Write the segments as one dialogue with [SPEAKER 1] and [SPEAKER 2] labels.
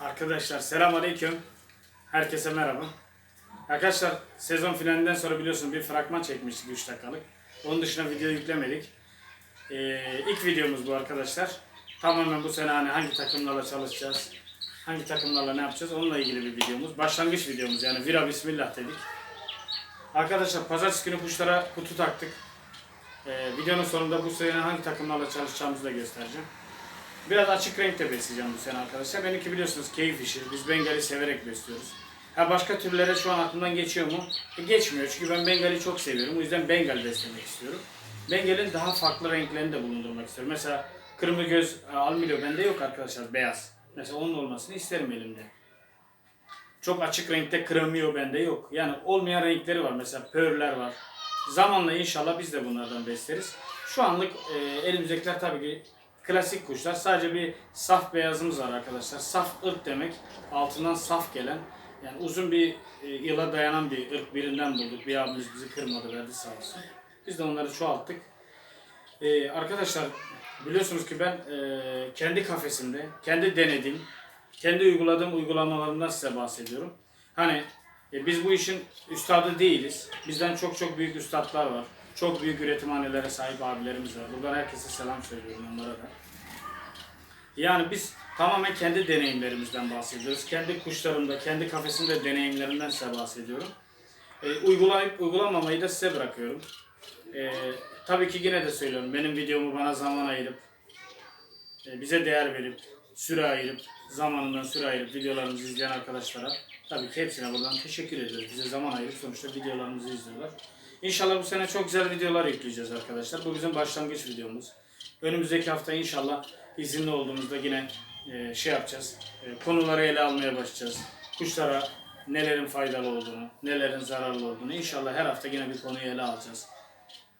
[SPEAKER 1] Arkadaşlar selamünaleyküm. Herkese merhaba. Arkadaşlar sezon finalinden sonra biliyorsunuz bir fragman çekmiştik 3 dakikalık. Onun dışında video yüklemedik. Ee, ilk videomuz bu arkadaşlar. Tamamen bu sene hani hangi takımlarla çalışacağız, hangi takımlarla ne yapacağız onunla ilgili bir videomuz. Başlangıç videomuz yani Vira Bismillah dedik. Arkadaşlar pazartesi günü kuşlara kutu taktık. Ee, videonun sonunda bu sene hangi takımlarla çalışacağımızı da göstereceğim. Biraz açık renkte besleyeceğim bu sene arkadaşlar. Benimki biliyorsunuz keyif işi. Biz Bengali severek besliyoruz. Ha başka türlere şu an aklımdan geçiyor mu? E, geçmiyor çünkü ben Bengali çok seviyorum. O yüzden Bengal beslemek istiyorum. Bengal'in daha farklı renklerini de bulundurmak istiyorum. Mesela kırmızı göz e, almilo bende yok arkadaşlar beyaz. Mesela onun olmasını isterim elimde. Çok açık renkte kremio bende yok. Yani olmayan renkleri var. Mesela pörler var. Zamanla inşallah biz de bunlardan besleriz. Şu anlık e, elimizdekiler tabii ki klasik kuşlar. Sadece bir saf beyazımız var arkadaşlar. Saf ırk demek. Altından saf gelen. Yani uzun bir e, yıla dayanan bir ırk birinden bulduk. Bir abimiz bizi kırmadı verdi sağ olsun. Biz de onları çoğalttık. E, arkadaşlar biliyorsunuz ki ben e, kendi kafesimde, kendi denedim, kendi uyguladığım uygulamalarından size bahsediyorum. Hani e, biz bu işin üstadı değiliz. Bizden çok çok büyük üstadlar var. Çok büyük üretimhanelere sahip abilerimiz var. Buradan herkese selam söylüyorum onlara da. Yani biz tamamen kendi deneyimlerimizden bahsediyoruz. Kendi kuşlarımda, kendi kafesimde deneyimlerimden size bahsediyorum. E, uygulayıp uygulamamayı da size bırakıyorum. E, tabii ki yine de söylüyorum. Benim videomu bana zaman ayırıp, e, bize değer verip, süre ayırıp, zamanından süre ayırıp videolarımızı izleyen arkadaşlara tabii ki hepsine buradan teşekkür ediyoruz. Bize zaman ayırıp sonuçta videolarımızı izliyorlar. İnşallah bu sene çok güzel videolar yükleyeceğiz arkadaşlar. Bu bizim başlangıç videomuz. Önümüzdeki hafta inşallah izinli olduğumuzda yine e, şey yapacağız. E, konuları ele almaya başlayacağız. Kuşlara nelerin faydalı olduğunu, nelerin zararlı olduğunu inşallah her hafta yine bir konuyu ele alacağız.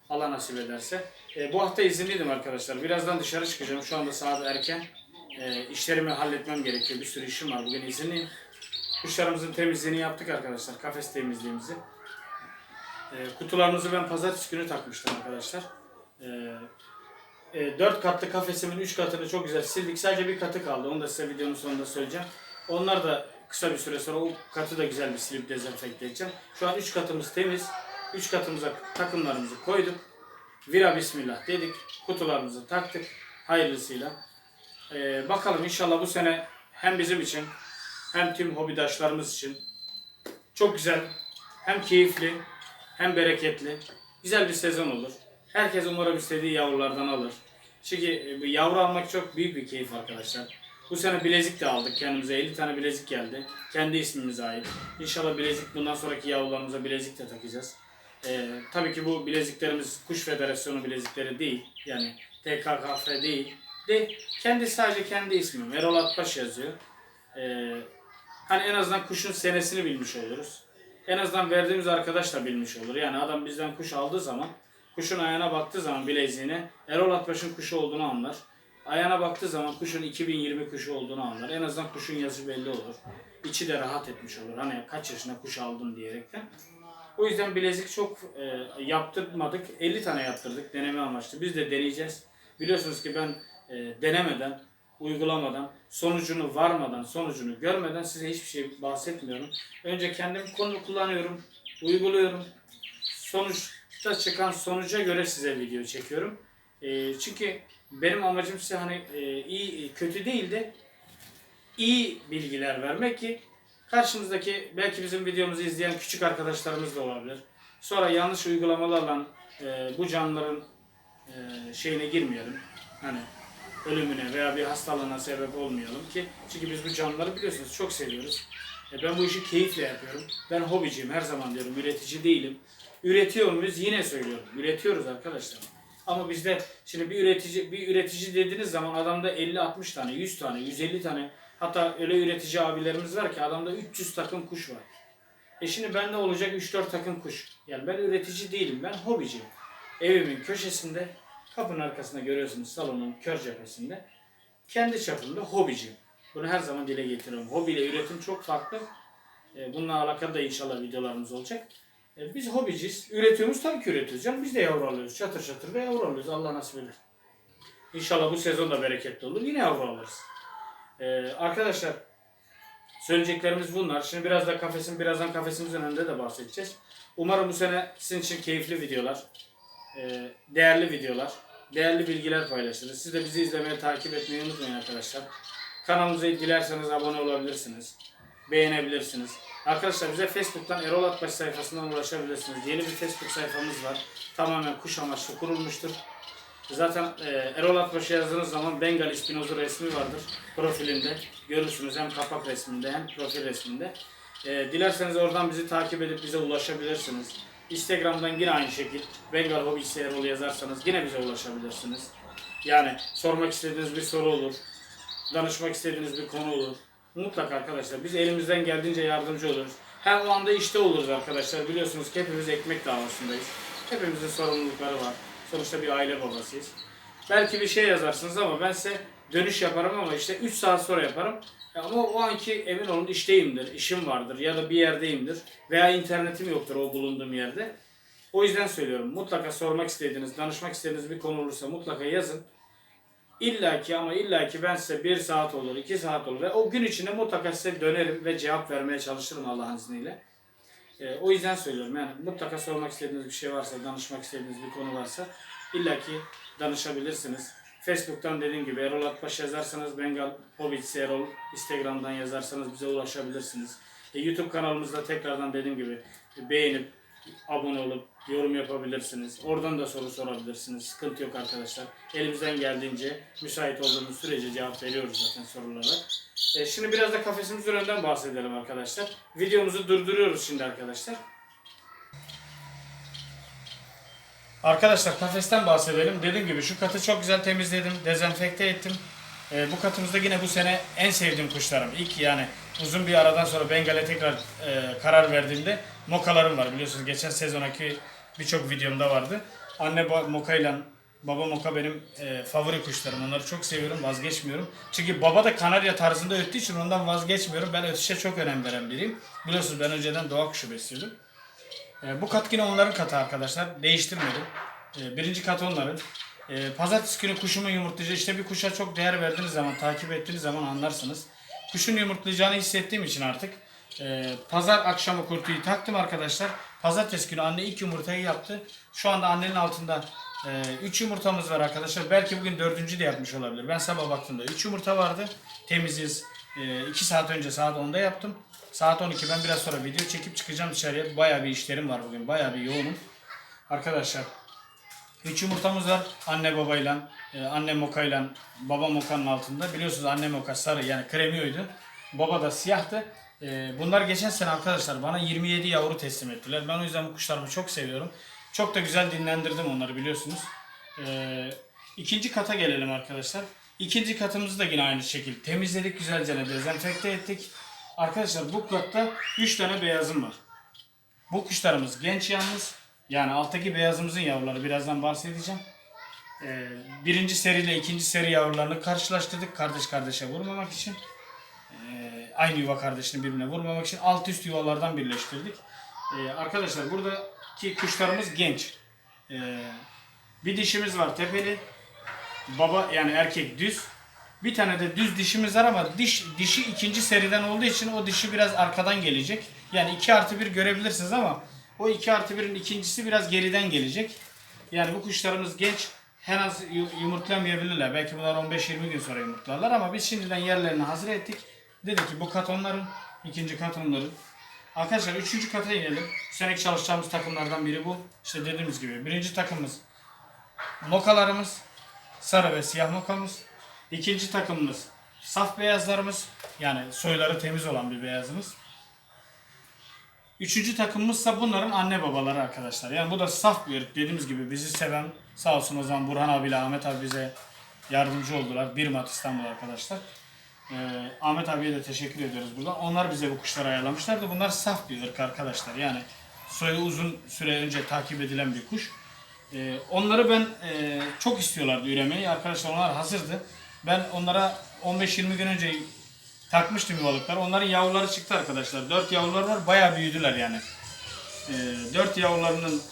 [SPEAKER 1] Allah nasip ederse. E, bu hafta izinliydim arkadaşlar. Birazdan dışarı çıkacağım. Şu anda saat erken. E, işlerimi halletmem gerekiyor. Bir sürü işim var. Bugün izinliyim. Kuşlarımızın temizliğini yaptık arkadaşlar. Kafes temizliğimizi. E, kutularımızı ben pazartesi günü takmıştım arkadaşlar. E, e, 4 katlı kafesimin 3 katını çok güzel sildik. Sadece bir katı kaldı. Onu da size videonun sonunda söyleyeceğim. Onlar da kısa bir süre sonra o katı da güzel bir silip dezenfekte edeceğim. Şu an 3 katımız temiz. 3 katımıza takımlarımızı koyduk. Vira bismillah dedik. Kutularımızı taktık. Hayırlısıyla. E, bakalım inşallah bu sene hem bizim için hem tüm hobidaşlarımız için çok güzel, hem keyifli, hem bereketli, güzel bir sezon olur. Herkes umarım istediği yavrulardan alır. Çünkü e, yavru almak çok büyük bir keyif arkadaşlar. Bu sene bilezik de aldık kendimize. 50 tane bilezik geldi. Kendi ismimize ait. İnşallah bilezik bundan sonraki yavrularımıza bilezik de takacağız. Ee, tabii ki bu bileziklerimiz Kuş Federasyonu bilezikleri değil. Yani TKKF değil. De kendi sadece kendi ismim. Erol Atbaş yazıyor. Ee, hani en azından kuşun senesini bilmiş oluruz. En azından verdiğimiz arkadaş da bilmiş olur. Yani adam bizden kuş aldığı zaman kuşun ayağına baktığı zaman bileziğine Erol Atbaş'ın kuşu olduğunu anlar. Ayağına baktığı zaman kuşun 2020 kuşu olduğunu anlar. En azından kuşun yazı belli olur. İçi de rahat etmiş olur. Hani kaç yaşında kuş aldın diyerekten. O yüzden bilezik çok e, yaptırmadık. 50 tane yaptırdık deneme amaçlı. Biz de deneyeceğiz. Biliyorsunuz ki ben e, denemeden, uygulamadan, sonucunu varmadan, sonucunu görmeden size hiçbir şey bahsetmiyorum. Önce kendim konu kullanıyorum, uyguluyorum. Sonuçta çıkan sonuca göre size video çekiyorum. E, çünkü benim amacım size hani e, iyi, kötü değil de iyi bilgiler vermek ki karşımızdaki belki bizim videomuzu izleyen küçük arkadaşlarımız da olabilir. Sonra yanlış uygulamalarla e, bu canlıların e, şeyine girmeyelim. Hani ölümüne veya bir hastalığına sebep olmayalım ki. Çünkü biz bu canlıları biliyorsunuz çok seviyoruz. E, ben bu işi keyifle yapıyorum. Ben hobiciyim her zaman diyorum. Üretici değilim. Üretiyor muyuz? Yine söylüyorum. Üretiyoruz arkadaşlar. Ama bizde şimdi bir üretici bir üretici dediğiniz zaman adamda 50-60 tane, 100 tane, 150 tane hatta öyle üretici abilerimiz var ki adamda 300 takım kuş var. E şimdi bende olacak 3-4 takım kuş. Yani ben üretici değilim. Ben hobiciyim. Evimin köşesinde kapının arkasında görüyorsunuz salonun kör cephesinde. Kendi çapımda hobiciyim. Bunu her zaman dile getiriyorum. Hobi ile üretim çok farklı. E, Bununla alakalı da inşallah videolarımız olacak. E, Biz hobiciyiz. Üretiyoruz tabii ki üretiyoruz. Canım biz de yavru alıyoruz. Çatır çatır da yavru alıyoruz. Allah nasip eder. İnşallah bu sezon da bereketli olur. Yine yavru alırız. E, arkadaşlar Söyleyeceklerimiz bunlar. Şimdi biraz da kafesin, birazdan kafesimizin önünde de bahsedeceğiz. Umarım bu sene sizin için keyifli videolar, e, değerli videolar, değerli bilgiler paylaşırız. Siz de bizi izlemeye, takip etmeyi unutmayın arkadaşlar. Kanalımıza dilerseniz abone olabilirsiniz. Beğenebilirsiniz. Arkadaşlar bize Facebook'tan Erol Atbaş sayfasından ulaşabilirsiniz. Yeni bir Facebook sayfamız var. Tamamen kuş amaçlı kurulmuştur. Zaten e, Erol Atbaş'ı yazdığınız zaman Bengal ispinozu resmi vardır profilinde. Görürsünüz hem kapak resminde hem profil resminde. E, dilerseniz oradan bizi takip edip bize ulaşabilirsiniz. Instagram'dan yine aynı şekilde Bengal Hobisi Erol yazarsanız yine bize ulaşabilirsiniz. Yani sormak istediğiniz bir soru olur. Danışmak istediğiniz bir konu olur. Mutlaka arkadaşlar biz elimizden geldiğince yardımcı oluruz. Hem o anda işte oluruz arkadaşlar. Biliyorsunuz ki hepimiz ekmek davasındayız. Hepimizin sorumlulukları var. Sonuçta bir aile babasıyız. Belki bir şey yazarsınız ama ben size dönüş yaparım ama işte 3 saat sonra yaparım. E Ama o anki emin olun işteyimdir, işim vardır ya da bir yerdeyimdir veya internetim yoktur o bulunduğum yerde. O yüzden söylüyorum mutlaka sormak istediğiniz, danışmak istediğiniz bir konu olursa mutlaka yazın. İlla ki ama illa ki ben size bir saat olur, iki saat olur ve o gün içinde mutlaka size dönerim ve cevap vermeye çalışırım Allah'ın izniyle. Ee, o yüzden söylüyorum yani mutlaka sormak istediğiniz bir şey varsa, danışmak istediğiniz bir konu varsa illa ki danışabilirsiniz. Facebook'tan dediğim gibi Erol Akbaş yazarsanız Bengal Hobbits Erol, Instagram'dan yazarsanız bize ulaşabilirsiniz. E, YouTube kanalımızda tekrardan dediğim gibi beğenip, abone olup yorum yapabilirsiniz. Oradan da soru sorabilirsiniz. Sıkıntı yok arkadaşlar. Elimizden geldiğince müsait olduğumuz sürece cevap veriyoruz zaten sorulara. E, şimdi biraz da kafesimiz önünden bahsedelim arkadaşlar. Videomuzu durduruyoruz şimdi arkadaşlar. Arkadaşlar kafesten bahsedelim. Dediğim gibi şu katı çok güzel temizledim, dezenfekte ettim. E, bu katımızda yine bu sene en sevdiğim kuşlarım. İlk yani uzun bir aradan sonra Bengal'e tekrar e, karar verdiğimde mokalarım var. Biliyorsunuz geçen sezonaki birçok videomda vardı. Anne moka ile baba moka benim e, favori kuşlarım. Onları çok seviyorum, vazgeçmiyorum. Çünkü baba da kanarya tarzında öttüğü için ondan vazgeçmiyorum. Ben ötüşe çok önem veren biriyim. Biliyorsunuz ben önceden doğa kuşu besliyordum. E, bu kat yine onların katı arkadaşlar. Değiştirmedim. E, birinci kat onların. E, pazartesi günü kuşumu yumurtlayacak. İşte bir kuşa çok değer verdiğiniz zaman, takip ettiğiniz zaman anlarsınız. Kuşun yumurtlayacağını hissettiğim için artık e, pazar akşamı kurtuyu taktım arkadaşlar. Pazartesi günü anne ilk yumurtayı yaptı. Şu anda annenin altında 3 yumurtamız var arkadaşlar. Belki bugün dördüncü de yapmış olabilir. Ben sabah baktığımda 3 yumurta vardı. Temiziz. 2 saat önce saat 10'da yaptım. Saat 12 ben biraz sonra video çekip çıkacağım dışarıya. Bayağı bir işlerim var bugün. Bayağı bir yoğunum. Arkadaşlar 3 yumurtamız var anne babayla, e, anne mokayla, baba mokanın altında. Biliyorsunuz anne moka sarı yani kremiyoydu. Baba da siyahtı. E, bunlar geçen sene arkadaşlar bana 27 yavru teslim ettiler. Ben o yüzden bu kuşlarımı çok seviyorum. Çok da güzel dinlendirdim onları biliyorsunuz. E, ikinci kata gelelim arkadaşlar. İkinci katımızı da yine aynı şekilde temizledik güzelce dezenfekte ettik. Arkadaşlar bu katta 3 tane beyazım var. Bu kuşlarımız genç yalnız. Yani alttaki beyazımızın yavruları birazdan bahsedeceğim. Ee, birinci seriyle ikinci seri yavrularını karşılaştırdık kardeş kardeşe vurmamak için. Aynı yuva kardeşini birbirine vurmamak için alt üst yuvalardan birleştirdik. Ee, arkadaşlar buradaki kuşlarımız genç. Ee, bir dişimiz var tepeli. Baba yani erkek düz. Bir tane de düz dişimiz var ama diş dişi ikinci seriden olduğu için o dişi biraz arkadan gelecek. Yani 2 artı 1 görebilirsiniz ama o 2 artı 1'in ikincisi biraz geriden gelecek. Yani bu kuşlarımız genç. Her az yu- yumurtlayamayabilirler. Belki bunlar 15-20 gün sonra yumurtlarlar ama biz şimdiden yerlerini hazır ettik. Dedik ki bu kat onların, ikinci kat onların. Arkadaşlar üçüncü kata inelim. Bu seneki çalışacağımız takımlardan biri bu. İşte dediğimiz gibi birinci takımımız mokalarımız, sarı ve siyah mokamız. İkinci takımımız saf beyazlarımız, yani soyları temiz olan bir beyazımız. Üçüncü takımımızsa bunların anne babaları arkadaşlar. Yani bu da saf bir. Dediğimiz gibi bizi seven sağ olsun o zaman Burhan abiyle Ahmet abi bize yardımcı oldular. 1 Mart İstanbul arkadaşlar. Ee, Ahmet abiye de teşekkür ediyoruz buradan. Onlar bize bu kuşları ayarlamışlardı. Bunlar saf bir ırk arkadaşlar. Yani soyu uzun süre önce takip edilen bir kuş. Ee, onları ben e, çok istiyorlardı üremeyi. Arkadaşlar onlar hazırdı. Ben onlara 15-20 gün önce takmıştım yuvalıkları. Onların yavruları çıktı arkadaşlar. 4 yavrular var. Bayağı büyüdüler yani. Ee, 4 yavrularının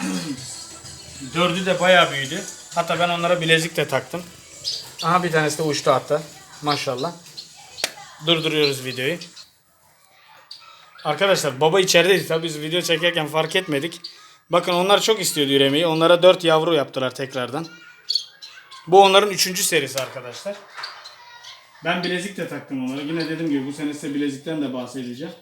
[SPEAKER 1] dördü de bayağı büyüdü. Hatta ben onlara bilezik de taktım. Aha bir tanesi de uçtu hatta. Maşallah. Durduruyoruz videoyu. Arkadaşlar baba içerideydi tabii biz video çekerken fark etmedik. Bakın onlar çok istiyordu üremeyi. Onlara 4 yavru yaptılar tekrardan. Bu onların 3. serisi arkadaşlar. Ben bilezik de taktım onlara. Yine dediğim gibi bu sene size bilezikten de bahsedeceğim.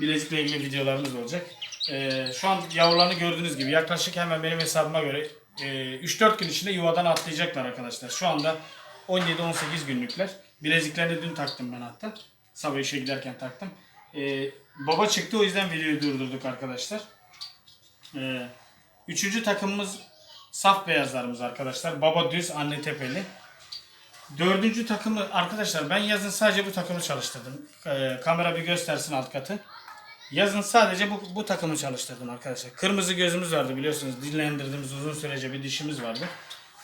[SPEAKER 1] Bilezikle ilgili videolarımız olacak. Ee, şu an yavrularını gördüğünüz gibi yaklaşık hemen benim hesabıma göre e, 3-4 gün içinde yuvadan atlayacaklar arkadaşlar. Şu anda 17-18 günlükler. Bileziklerini dün taktım ben hatta. Sabah işe giderken taktım. Ee, baba çıktı o yüzden videoyu durdurduk arkadaşlar. Ee, üçüncü takımımız saf beyazlarımız arkadaşlar. Baba düz, anne tepeli. Dördüncü takımı arkadaşlar ben yazın sadece bu takımı çalıştırdım. Ee, kamera bir göstersin alt katı. Yazın sadece bu, bu takımı çalıştırdım arkadaşlar. Kırmızı gözümüz vardı biliyorsunuz. Dinlendirdiğimiz uzun sürece bir dişimiz vardı.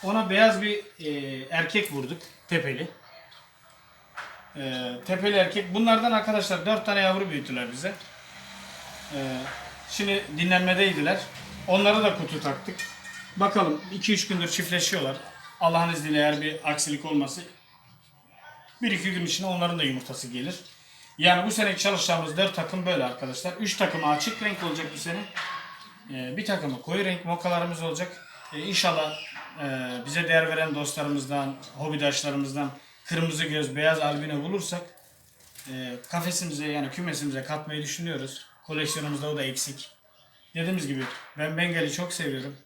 [SPEAKER 1] Ona beyaz bir e, erkek vurduk. Tepeli. E, tepeli erkek. Bunlardan arkadaşlar 4 tane yavru büyüttüler bize. E, şimdi dinlenmedeydiler. Onlara da kutu taktık. Bakalım 2-3 gündür çiftleşiyorlar. Allah'ın izniyle eğer bir aksilik olması 1-2 gün içinde onların da yumurtası gelir. Yani bu seneki çalışacağımız 4 takım böyle arkadaşlar. 3 takımı açık renk olacak bu sene. Ee, bir takımı koyu renk mokalarımız olacak. Ee, inşallah bize değer veren dostlarımızdan, hobidaşlarımızdan kırmızı göz, beyaz albino bulursak e, kafesimize yani kümesimize katmayı düşünüyoruz. Koleksiyonumuzda o da eksik. Dediğimiz gibi ben Bengal'i çok seviyorum.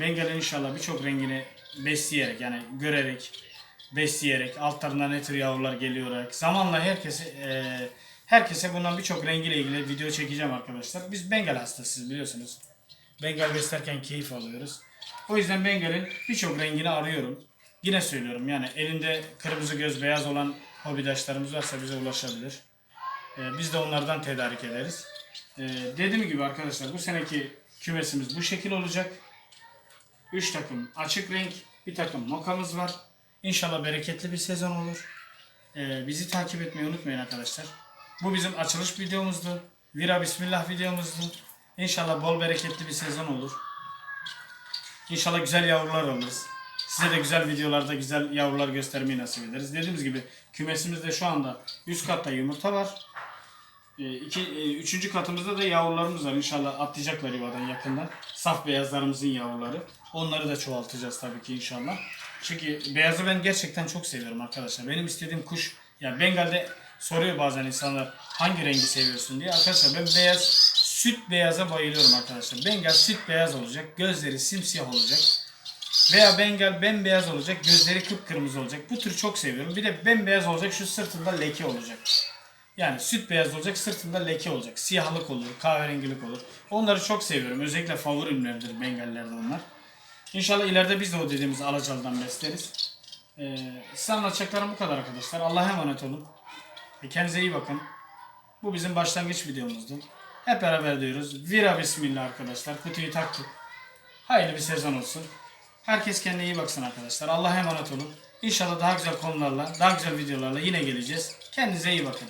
[SPEAKER 1] Bengal'in inşallah birçok rengini besleyerek yani görerek besleyerek altlarından ne tür yavrular geliyor. Zamanla herkese e, herkese bundan birçok rengiyle ilgili video çekeceğim arkadaşlar. Biz Bengal hastasıyız biliyorsunuz. Bengal beslerken keyif alıyoruz. O yüzden Bengal'in birçok rengini arıyorum. Yine söylüyorum yani elinde kırmızı göz beyaz olan hobidaşlarımız varsa bize ulaşabilir. E, biz de onlardan tedarik ederiz. E, dediğim gibi arkadaşlar bu seneki kümesimiz bu şekil olacak. 3 takım açık renk, bir takım mokamız var. İnşallah bereketli bir sezon olur. Ee, bizi takip etmeyi unutmayın arkadaşlar. Bu bizim açılış videomuzdu. Vira Bismillah videomuzdu. İnşallah bol bereketli bir sezon olur. İnşallah güzel yavrular alırız. Size de güzel videolarda güzel yavrular göstermeyi nasip ederiz. Dediğimiz gibi kümesimizde şu anda üst katta yumurta var. E, iki, e, üçüncü katımızda da yavrularımız var. İnşallah atlayacaklar yuvadan yakında. Saf beyazlarımızın yavruları. Onları da çoğaltacağız tabii ki inşallah. Çünkü beyazı ben gerçekten çok seviyorum arkadaşlar. Benim istediğim kuş, ya Bengal'de soruyor bazen insanlar hangi rengi seviyorsun diye. Arkadaşlar ben beyaz, süt beyaza bayılıyorum arkadaşlar. Bengal süt beyaz olacak, gözleri simsiyah olacak. Veya Bengal bembeyaz olacak, gözleri kıpkırmızı olacak. Bu tür çok seviyorum. Bir de bembeyaz olacak, şu sırtında leke olacak. Yani süt beyaz olacak, sırtında leke olacak. Siyahlık olur, kahverengilik olur. Onları çok seviyorum. Özellikle favorimlerdir Bengallerde onlar. İnşallah ileride biz de o dediğimiz Alacalı'dan besleriz. Ee, size anlatacaklarım bu kadar arkadaşlar. Allah'a emanet olun. E, kendinize iyi bakın. Bu bizim başlangıç videomuzdu. Hep beraber diyoruz. Vira bismillah arkadaşlar. Kutuyu taktık. Hayırlı bir sezon olsun. Herkes kendine iyi baksın arkadaşlar. Allah'a emanet olun. İnşallah daha güzel konularla, daha güzel videolarla yine geleceğiz. Kendinize iyi bakın.